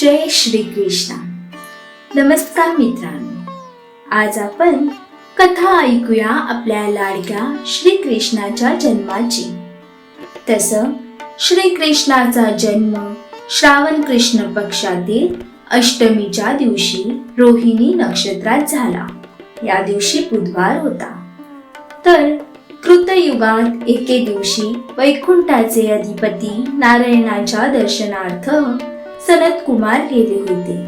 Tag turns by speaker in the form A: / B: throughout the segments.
A: जय श्री कृष्ण. नमस्कार मित्रांनो. आज आपण कथा ऐकूया आपल्या लाडक्या श्रीकृष्णाच्या जन्माची. तसं श्रीकृष्णाचा जन्म श्रावण कृष्ण पक्षातील अष्टमीच्या दिवशी रोहिणी नक्षत्रात झाला. या दिवशी बुधवार होता. तर कृतयुगात एके दिवशी वैकुंठाचे अधिपती नारायणाच्या दर्शनार्थ सनत कुमार गेले होते.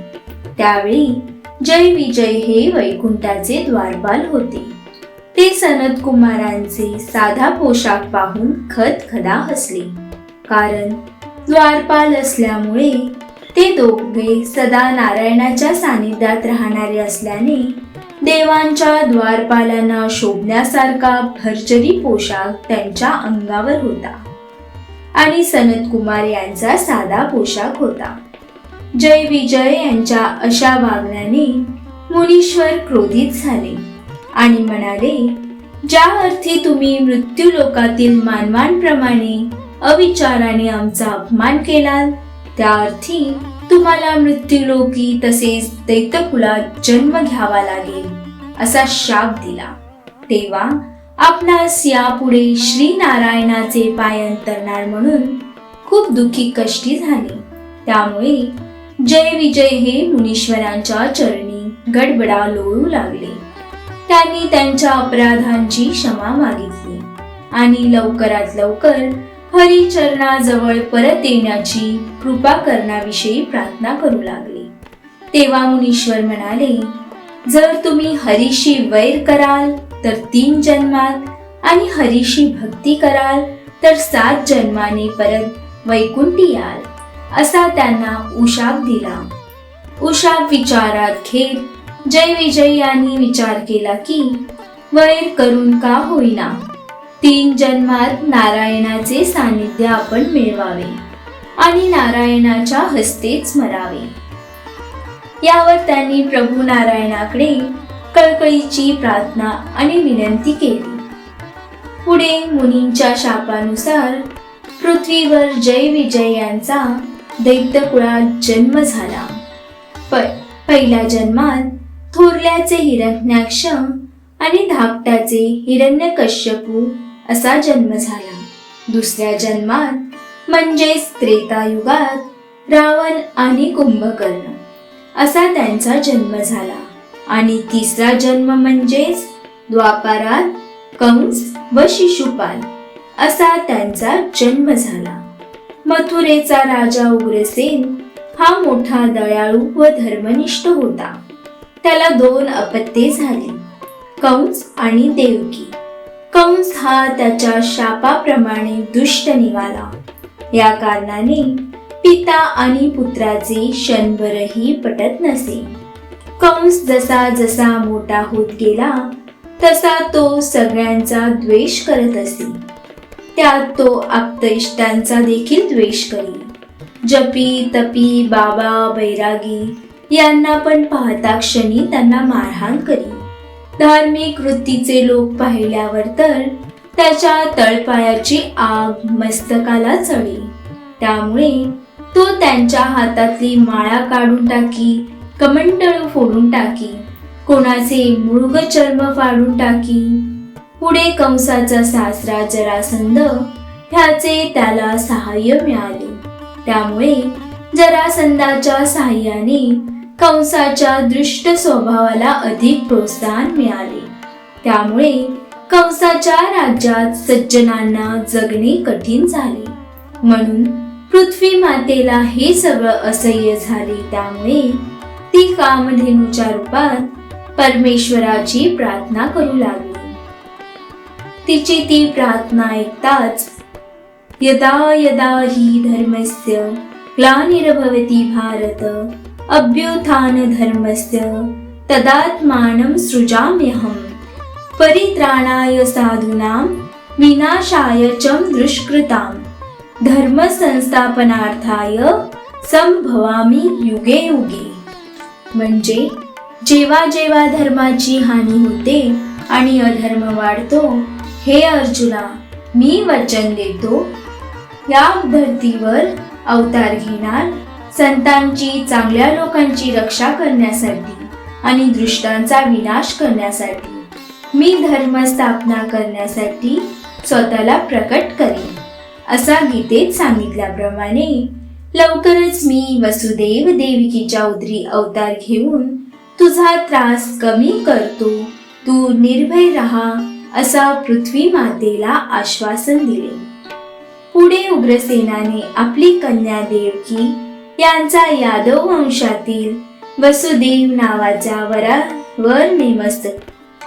A: त्यावेळी जय विजय हे वैकुंठाचे द्वारपाल होते. ते सनत कुमारांचे साधा पोशाख पाहून खदखदा हसले. कारण द्वारपाल असल्यामुळे ते दोघे सदा नारायणाच्या सानिध्यात राहणारे असल्याने देवांच्या द्वारपालांना शोभण्यासारखा भरचरी पोशाख त्यांच्या अंगावर होता. आणि सनत कुमार यांचा साधा पोशाख होता. जय विजय यांच्या अशा वागण्याने मुनीश्वर क्रोधित झाले आणि म्हणाले ज्या अर्थी तुम्ही मृत्यू लोकातील मानवांप्रमाणे अविचाराने आमचा अपमान केलात त्या अर्थी तुम्हाला मृत्यूलोकी तसेच दैत्यकुलात जन्म घ्यावा लागेल असा शाप दिला. तेव्हा आपणास यापुढे श्री नारायणाचे पाय अंतरणार म्हणून खूप दुःखी कष्टी झाली. त्यामुळे जय विजय हे मुनीश्वरांच्या चरणी गडबडा लोळू लागले. त्यांनी त्यांच्या अपराधांची क्षमा मागितली आणि लवकरात लवकर हरिचरणाजवळ परत येण्याची कृपा करण्याविषयी प्रार्थना करू लागले. तेव्हा मुनीश्वर म्हणाले जर तुम्ही हरीशी वैर कराल तर तीन जन्मात आणि हरीशी भक्ती कराल तर सात जन्माने परत वैकुंठी याल. असा त्यांना उशाप दिला. उशाप विचारात घेत जय विजय यांनी विचार केला की वैर करून का होईना? तीन जन्मात नारायणाचे सानिध्य आपण मिळवावे आणि नारायणाच्या हस्तेच मरावे. यावर त्यांनी प्रभू नारायणाकडे कळकळीची प्रार्थना आणि विनंती केली. पुढे मुनींच्या शापानुसार पृथ्वीवर जय विजय यांचा दैत्यकुळात जन्म झाला. पण पहिल्या जन्मात थोरल्याचे हिरण्याक्ष आणि धाकट्याचे हिरण्यकश्यपू असा जन्म झाला. दुसऱ्या जन्मात म्हणजेच त्रेतायुगात रावण आणि कुंभकर्ण असा त्यांचा जन्म झाला. आणि तिसरा जन्म म्हणजेच द्वापारात कंस व शिशुपाल असा त्यांचा जन्म झाला. मथुरेचा राजा उग्रसेन हा मोठा दयाळू व धर्मनिष्ठ होता. त्याला दोन अपत्ये झाली कंस आणि देवकी. कंस हा त्याच्या शापाप्रमाणे दुष्ट निघाला. या कारणाने पिता आणि पुत्राचे क्षणभरही पटत नसे. कंस जसा जसा मोठा होत गेला तसा तो सगळ्यांचा द्वेष करत असे. त्यात तो आप्तइष्टांचा देखील द्वेष करील. जपी तपी बाबा बैरागी यांना पण पाहता क्षणी त्यांना मारहाण करी धार्मिक वृत्तीचे लोक पाहिल्यावर तर त्याच्या तळपायाची आग मस्तकाला चढी त्यामुळे तो त्यांच्या हातातली माळा काढून टाकी कमंडळ फोडून टाकी कोणाचे मृग चर्म फाडून टाकी पुढे कंसाचा सासरा जरासंध ह्याचे त्याला सहाय्य मिळाले. त्यामुळे जरासंधाच्या सहाय्याने कंसाच्या दृष्ट स्वभावाला अधिक प्रोत्साहन मिळाले. त्यामुळे कंसाच्या राज्यात सज्जनांना जगणे कठीण झाले. म्हणून पृथ्वी मातेला हे सगळं असह्य झाले. त्यामुळे ती कामधेनूच्या रूपात परमेश्वराची प्रार्थना करू लागली. तिची ती प्रार्थना ऐकताच यदा यदा हि धर्मस्य ग्लानिर्भवती भारत अभ्युत्थान धर्मस्य तदात्मानं सृजाम्यहम् परित्राणाय साधूनां विनाशाय च दुष्कृतां। धर्मसंस्थापनार्थाय संभवामि संभवामी युगे युगे म्हणजे जेव्हा जेव्हा धर्माची हानी होते आणि अधर्म वाढतो हे अर्जुना मी वचन देतो. या धर्तीवर अवतार घेणार संतांची चांगल्या लोकांची रक्षा करण्यासाठी आणि दृष्टांचा विनाश करण्यासाठी. मी धर्म स्थापना करण्यासाठी स्वतःला प्रकट करेन. असा गीतेत सांगितल्याप्रमाणे लवकरच मी वसुदेव देविकीच्या उदरी अवतार घेऊन तुझा त्रास कमी करतो. तू निर्भय राहा. असा पृथ्वी मातेला आश्वासन दिले. पुढे उग्रसेनाने आपली कन्या देवकी यांचा यादव वंशातील वसुदेव नावाच्या वरावर नेमस्त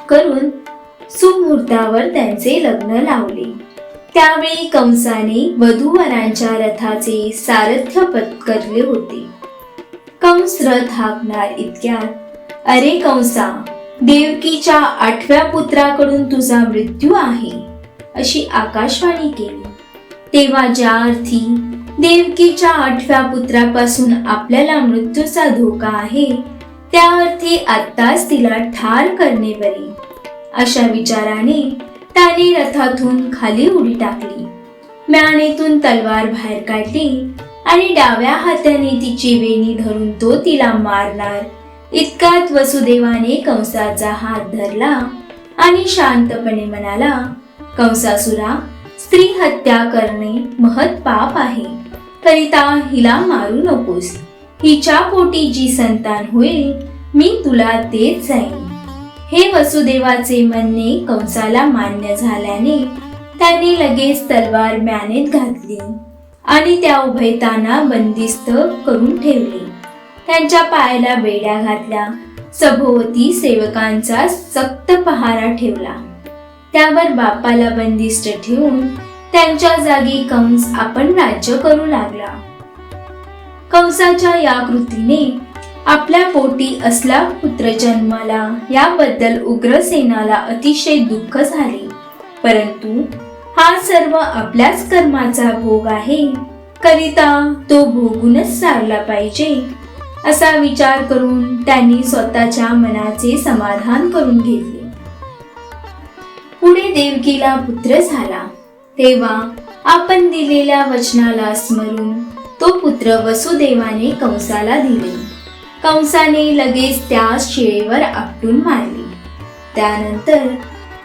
A: करून सुमुहूर्तावर त्यांचे लग्न लावले. त्यावेळी कंसाने वधूवरांच्या रथाचे सारथ्य पत्करले होते. कंस रथ हाकणार इतक्यात अरे कंसा देवकीच्या आठव्या पुत्राकडून तुझा मृत्यू आहे अशी आकाशवाणी केली. तेव्हा ज्या अर्थी देवकीच्या आठव्या पुत्रापासून आपल्याला मृत्यूचा धोका आहे त्या अर्थी आत्ताच तिला ठार करणे बरे. अशा विचाराने त्याने रथातून खाली उडी टाकली. म्यानेतून तलवार बाहेर काढली आणि डाव्या हाताने तिची वेणी धरून तो तिला मारणार इतकात वसुदेवाने कंसाचा हात धरला आणि शांतपणे म्हणाला कंसासुरा स्त्री हत्या करणे महत पाप आहे. करिता हिला मारू नकोस. हिच्या पोटी जी संतान होईल मी तुला देत जाईन. हे वसुदेवाचे म्हणणे कंसाला मान्य झाल्याने त्याने लगेच तलवार म्यानेत घातली आणि त्या उभयताना बंदिस्त करून ठेवले. त्यांच्या पायाला बेड्या घातल्या. सभोवती सेवकांचा सक्त पहारा ठेवला. त्यावर बापाला बंदिस्त ठेवून त्यांच्या जागी कंस आपण राज्य करू लागला. कंसाच्या या कृतीने आपल्या पोटी असला पुत्र जन्माला याबद्दल उग्रसेनाला अतिशय दुःख झाले. परंतु हा सर्व आपल्याच कर्माचा भोग आहे. करिता तो भोगूनच सारला पाहिजे. असा विचार करून त्यांनी स्वतःच्या मनाचे समाधान करून घेतले. पुढे देवकीला पुत्र झाला. तेव्हा आपण दिलेल्या वचनाला स्मरून तो पुत्र वसुदेवाने कंसाला दिले. कंसाने लगेच त्या शिळेवर आपटून मारले. त्यानंतर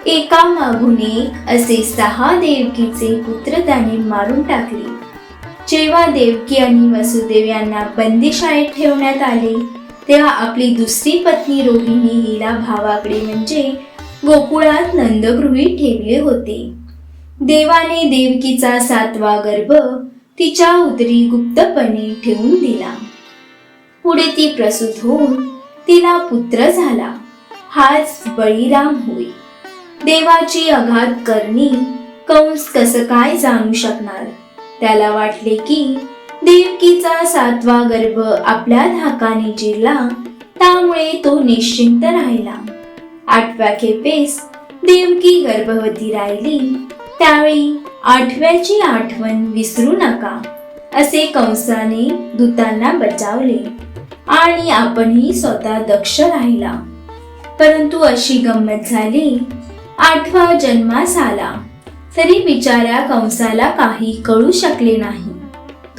A: एका मागून एक असे सहा देवकीचे पुत्र त्याने मारून टाकले. जेव्हा देवकी आणि वसुदेव यांना बंदीशाळेत ठेवण्यात आले तेव्हा आपली दुसरी पत्नी रोहिणी हिला भावाकडे म्हणजे गोकुळात नंदगृही ठेवले होते. देवाने देवकीचा सातवा गर्भ तिच्या उदरी गुप्तपणे ठेवून दिला. पुढे ती प्रसूत होऊन तिला पुत्र झाला. हाच बळीराम होय. देवाची अघात करणी कंस कसं काय जाणू शकणार? त्याला वाटले की देवकीचा सातवा गर्भ आपल्या धाकाने जिरला त्यामुळे तो निश्चिंत राहिला. आठव्या खेपेस देवकी गर्भवती राहिली. त्यावेळी आठव्याची आठवण विसरू नका असे कंसाने दूतांना बचावले. आणि आपणही स्वतः दक्ष राहिला. परंतु अशी गंमत झाली. आठवा जन्मास आला. तरी बिचाऱ्या कंसाला काही कळू शकले नाही.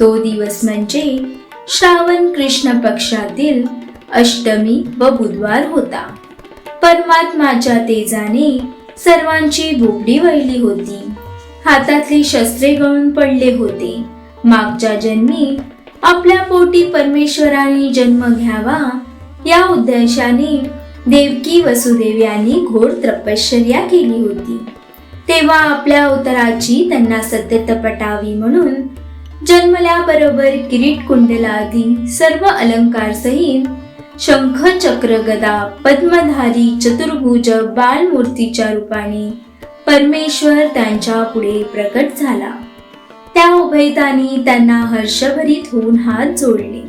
A: तो दिवस म्हणजे श्रावण कृष्ण पक्षातील अष्टमी व बुधवार होता. परमात्माच्या तेजाने सर्वांची बोबडी वळली होती. हातातली शस्त्रे गळून पडले होते. मागच्या जन्मी आपल्या पोटी परमेश्वराने जन्म घ्यावा या उद्देशाने देवकी वसुदेव यांनी घोर तपश्चर्या केली होती. तेव्हा आपल्या अवताराची त्यांना सत्यता पटावी म्हणून जन्मल्याबरोबर किरीट कुंडलादी सर्व अलंकार सहित शंख चक्र गदा पद्मधारी चतुर्भुज बालमूर्तीच्या रूपाने परमेश्वर त्यांच्या पुढे प्रकट झाला. त्या उभयतानी त्यांना हर्षभरीत होऊन हात जोडले.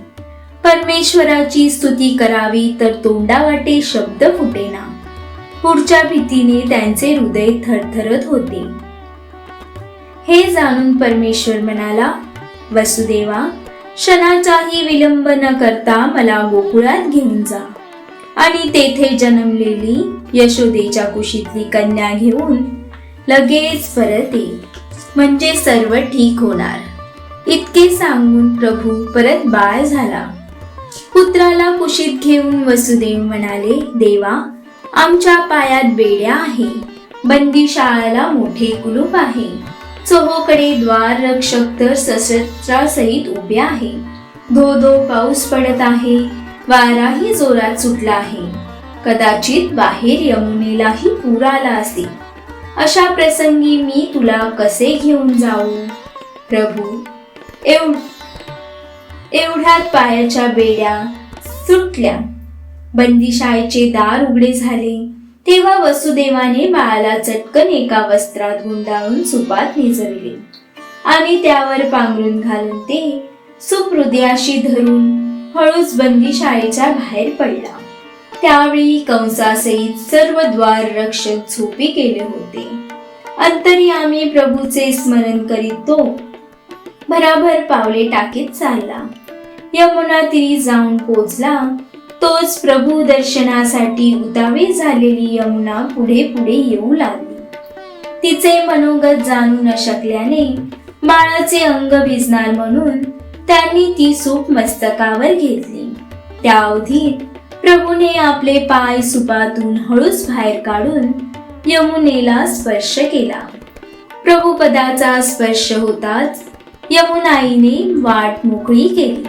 A: परमेश्वराची स्तुती करावी तर तोंडावाटे शब्द फुटेना. पुढच्या भीतीने त्यांचे हृदय थरथरत होते. हे जाणून परमेश्वर म्हणाला वसुदेवा क्षणाचाही विलंब न करता मला गोकुळात घेऊन जा. आणि तेथे जन्मलेली यशोदेच्या कुशीतली कन्या घेऊन लगेच परत ये. म्हणजे सर्व ठीक होणार. इतके सांगून प्रभू परत बाळ झाला. पुत्राला कुशीत घेऊन वसुदेव म्हणाले देवा आमच्या पायात बेड्या आहे. बंदी शाळेला मोठे कुलूप आहे. चोहोकडे द्वार रक्षक तर सशस्त्रासहित उभे आहे. धो धो पाऊस पडत आहे. वाराही जोरात सुटला आहे. कदाचित बाहेर यमुनेलाही पूर आला असेल. अशा प्रसंगी मी तुला कसे घेऊन जाऊ? प्रभू एवढ्यात पायाच्या बेड्या सुटल्या. बंदीशाळेचे दार उघडे झाले. तेव्हा वसुदेवाने बाळाला चटकन एका वस्त्रात गुंडाळून सुपात निजविले. आणि त्यावर पांघरून घालून ते सुहृदयाशी धरून हळूच बंदीशाळेच्या बाहेर पडला. त्यावेळी कंसासहित सर्व द्वार रक्षक झोपी गेले होते. अंतर्यामी प्रभूचे स्मरण करीत तो भराभर पावले टाकीत चालला. यमुना तिरी जाऊन पोचला. तोच प्रभू दर्शनासाठी उतावी झालेली यमुना पुढे पुढे येऊ लागली. तिचे मनोगत जाणू न शकल्याने बाळाचे अंग भिजणार म्हणून त्यांनी ती सूप मस्तकावर घेतली. त्या अवधीत प्रभूने आपले पाय सुपातून हळूच बाहेर काढून यमुनेला स्पर्श केला. प्रभुपदाचा स्पर्श होताच यमुनाईने वाट मोकळी केली.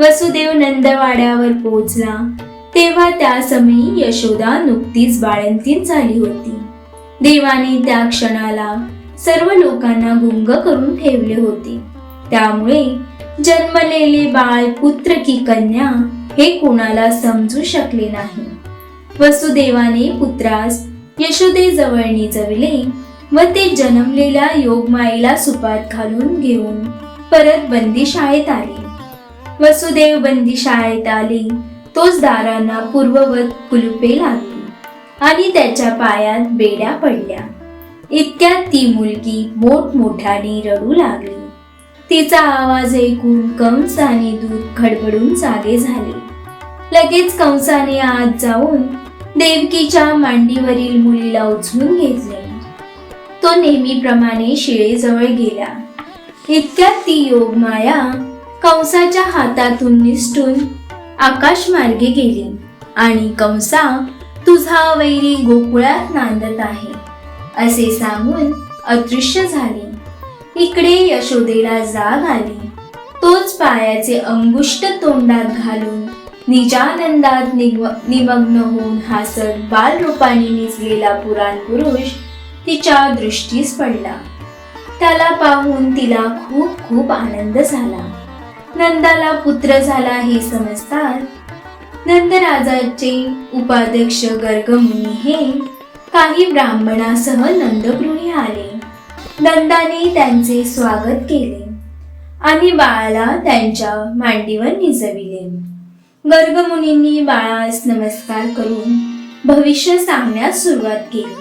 A: वसुदेव नंदवाड्यावर पोहोचला. तेव्हा त्या समयी यशोदा नुकतीच बाळंतीन झाली होती. देवाने त्या क्षणाला सर्व लोकांना गुंग करून ठेवले होते. त्यामुळे जन्मलेले बाळ पुत्र की कन्या हे कोणाला समजू शकले नाही. वसुदेवाने पुत्रास यशोदेजवळ निजविले व ते जन्मलेल्या योगमाईला सुपात घालून घेऊन परत बंदी शाळेत आले. वसुदेव बंदी शाळेत आली. तोच दारांना पूर्ववत कुलुपे लागली. आणि त्याच्या पायात बेड्या पडल्या. इतक्यात ती मुलगी मोठमोठ्याने रडू लागली. तिचा आवाज ऐकून कंस आणि दूध खडबडून जागे झाले. लगेच कंसाने आत जाऊन देवकीच्या मांडीवरील मुलीला उचलून घेतले. तो नेहमीप्रमाणे शिळेजवळ गेला. इतक्यात ती योगमाया कंसाच्या हातातून निसटून आकाशमार्गे गेली. आणि कंसा तुझा वैरी गोकुळात नांदत आहे असे सांगून अदृश्य झाली. इकडे यशोदेला जाग आली. तोच पायाचे अंगुष्ट तोंडात घालून निजानंदात निमग्न होऊन हासत बालरूपाने निजलेला पुराण पुरुष तिच्या दृष्टीस पडला. त्याला पाहून तिला खूप खूप आनंद झाला. नंदाला पुत्र झाला हे समजतात नंदराजाचे उपाध्यक्ष गर्गमुनी हे काही ब्राह्मणासह नंदगृही आले. नंदाने त्यांचे स्वागत केले आणि बाळाला त्यांच्या मांडीवर निजविले. गर्गमुनींनी बाळास नमस्कार करून भविष्य सांगण्यास सुरुवात केली.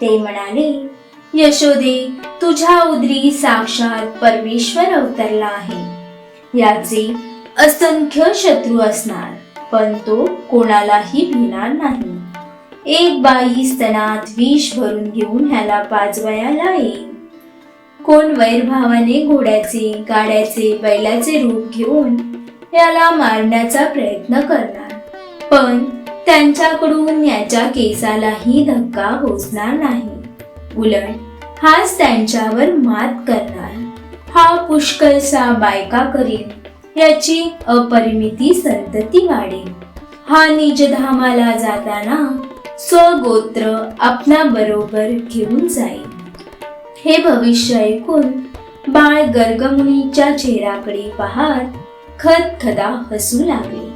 A: ते म्हणाले यशोदे तुझ्या उदरी साक्षात परमेश्वर अवतरला आहे. याचे असंख्य शत्रू असणार पण तो कोणालाही भिणार नाही. एक बाई स्तनात विष भरून घेऊन ह्याला पाजवयाला येईल कोण वैरभावाने घोड्याचे गाड्याचे बैलाचे रूप घेऊन याला मारण्याचा प्रयत्न करणार पण त्यांच्याकडून याच्या केसालाही धक्का पोचणार नाही. उलट हाच त्यांच्यावर मात करणार. हा पुष्कळसा बायका करील याची अपरिमिती संतती वाढेल हा निजधामाला जाताना स्वगोत्र आपणा बरोबर घेऊन जाईल हे भविष्य ऐकून बाळ गर्गमुनीच्या चेहऱ्याकडे पाहत खदखदा हसू लागले.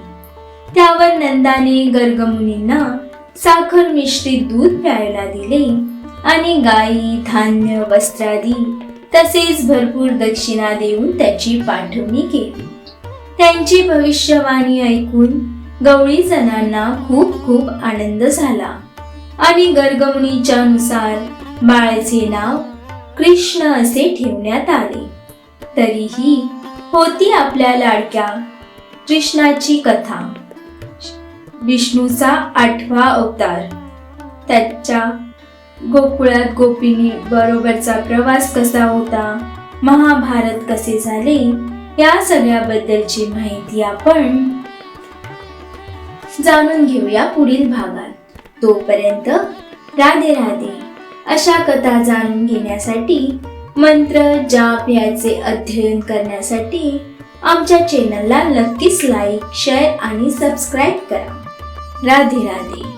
A: त्यावर नंदाने गर्गमुनींना साखर मिश्रित दूध प्यायला दिले आणि गायी धान्य वस्त्रादी तसेच भरपूर दक्षिणा देऊन त्याची पाठवणी केली. त्यांची भविष्यवाणी ऐकून गवळी जणांना खूप खूप आनंद झाला. आणि गर्गमुनीच्या नुसार बाळाचे नाव कृष्ण असे ठेवण्यात आले. तरीही होती आपल्या लाडक्या कृष्णाची कथा. विष्णूचा आठवा अवतार. त्याच्या गोकुळात गोपीनी बरोबरचा प्रवास कसा होता? महाभारत कसे झाले? या सगळ्याबद्दलची माहिती आपण जाणून घेऊया पुढील भागात. तोपर्यंत राधे राधे. अशा कथा जाणून घेण्यासाठी मंत्र जाप याचे अध्ययन करण्यासाठी आमच्या चॅनलला नक्कीच लाईक शेअर आणि सबस्क्राईब करा. राधे राधे.